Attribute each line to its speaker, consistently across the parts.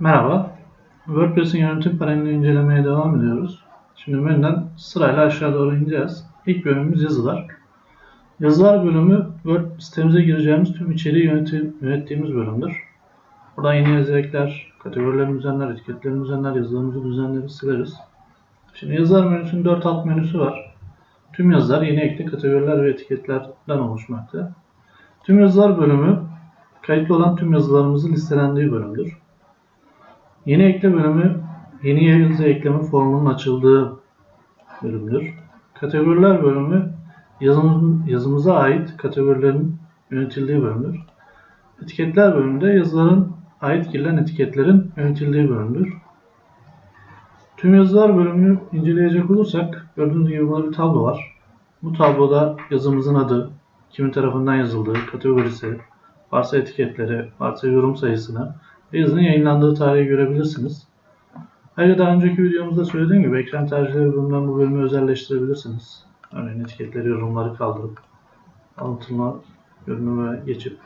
Speaker 1: Merhaba. WordPress'in yönetim panelini incelemeye devam ediyoruz. Şimdi menüden sırayla aşağı doğru ineceğiz. İlk bölümümüz yazılar. Yazılar bölümü Word sitemize gireceğimiz tüm içeriği yönettiğimiz bölümdür. Buradan yeni yazı ekler, kategorilerimizi düzenler, etiketlerimizi düzenler, yazılarımızı düzenleriz, sileriz. Şimdi yazılar menüsünün 4 alt menüsü var. Tüm yazılar, yeni ekle, kategoriler ve etiketlerden oluşmakta. Tüm yazılar bölümü kayıtlı olan tüm yazılarımızın listelendiği bölümdür. Yeni ekle bölümü yeni yazı ekleme formunun açıldığı bölümdür. Kategoriler bölümü yazımızın, yazımıza ait kategorilerin yönetildiği bölümdür. Etiketler bölümünde yazıların ait girilen etiketlerin yönetildiği bölümdür. Tüm yazılar bölümünü inceleyecek olursak gördüğünüz gibi burada bir tablo var. Bu tabloda yazımızın adı, kimin tarafından yazıldığı, kategorisi, varsa etiketleri, varsa yorum sayısını yazının yayınlandığı tarihi görebilirsiniz. Ayrıca daha önceki videomuzda söylediğim gibi ekran tercihleri bölümünden bu bölümü özelleştirebilirsiniz. Örneğin etiketleri, yorumları kaldırıp anlatılma bölümüne geçip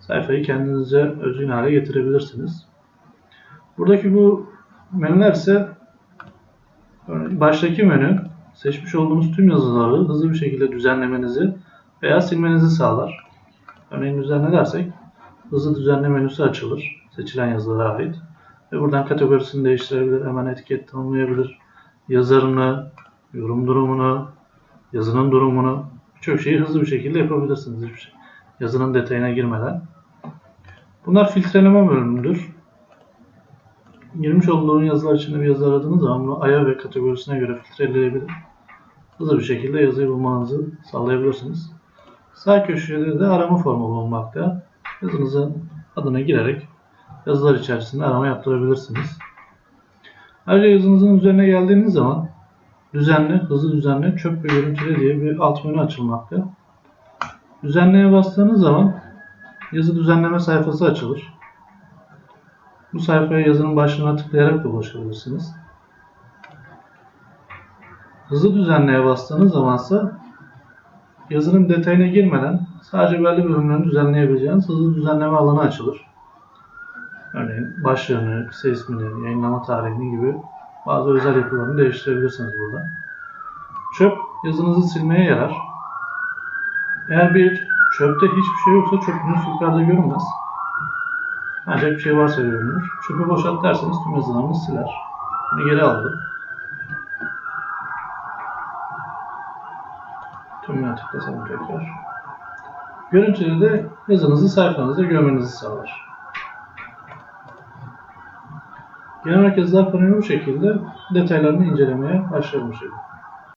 Speaker 1: sayfayı kendinize özgün hale getirebilirsiniz. Buradaki bu menüler ise baştaki menü seçmiş olduğunuz tüm yazıları hızlı bir şekilde düzenlemenizi veya silmenizi sağlar. Örneğin düzenle dersek hızlı düzenle menüsü açılır seçilen yazılara ait. Ve buradan kategorisini değiştirebilir, hemen etiket tanımlayabilir. Yazarını, yorum durumunu, yazının durumunu birçok şeyi hızlı bir şekilde yapabilirsiniz. Şey. Yazının detayına girmeden. Bunlar filtreleme bölümüdür. Girmiş olduğun yazılar içinde bir yazı aradığınız zaman bunu aya ve kategorisine göre filtreleyebilir. Hızlı bir şekilde yazıyı bulmanızı sağlayabilirsiniz. Sağ köşede de arama formu bulunmakta. Yazınızın adına girerek yazılar içerisinde arama yaptırabilirsiniz. Ayrıca yazınızın üzerine geldiğiniz zaman düzenle, hızlı düzenle, çöp ve görüntüle diye bir alt menü açılmakta. Düzenleye bastığınız zaman yazı düzenleme sayfası açılır. Bu sayfaya yazının başlığına tıklayarak da ulaşabilirsiniz. Hızlı düzenleye bastığınız zaman ise yazının detayına girmeden sadece belli bölümlerini düzenleyebileceğiniz hızlı düzenleme alanı açılır. Örneğin başlığını, kısa ismini, yayınlama tarihini gibi bazı özel yapılarını değiştirebilirsiniz burada. Çöp yazınızı silmeye yarar. Eğer bir çöpte hiçbir şey yoksa çöpünüz yukarıda görünmez. Ancak bir şey varsa görünür. Çöpü boşalt derseniz tüm yazılarınızı siler. Bunu geri aldım. Tümüne tıklasam tekrar. Görüntüde de yazınızı sayfanızda görmenizi sağlar. Genel yazılar paneli bu şekilde detaylarını incelemeye başlayalım şimdi.